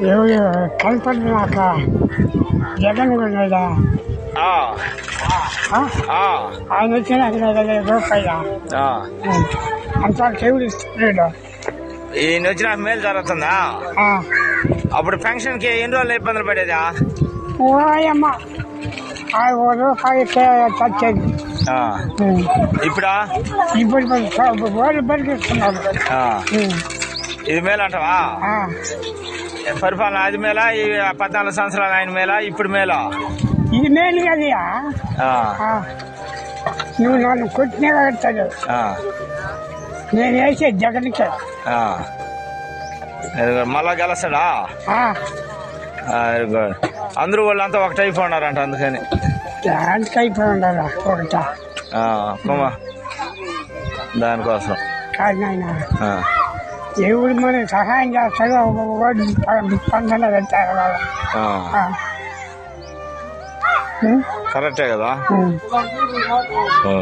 ఎవరు కనపడినాక జగన్ ఉన్నాడా ఆ, ఆ? ఆ, ఆయన వచ్చినాక ఆ. అంతా చెవులు ఇస్తున్నాడు. ఈయన వచ్చిన మేలు జరుగుతుందా. అప్పుడు పెన్షన్కి ఎన్ని రోజులు ఇబ్బందులు పడేదా? ఓయమ్మ. ఆ ఓ రూపాయి ఉం. ఇప్పుడా? ఇప్పుడు వాళ్ళు ఆ, ఉం. ఇది మేలు అంటావా. పరిపాలన అది మేలా? ఈ పద్నాలుగు సంవత్సరాలు ఆయన మేలా? ఇప్పుడు మేలా? ఇది మేలు ఆ. నువ్వు నన్ను కొట్టినా కడతాడు ఆ, నేను వేసే జగన్కే. మళ్ళా గెలుస్తాడా. వెరీ గుడ్ అందరూ వాళ్ళంతా ఒకటి అయిపోయినారంట అందుకని. ఉండాలి? ఒకట? దానికోసం. కాదు నాయన ఆ, ఎవరు మనకి సహాయం చేస్తాడో వాడు పందన పెట్టారు వాళ్ళు ఆ. ఆ. ఉం? కరెక్టే కదా ఉం. ఓ.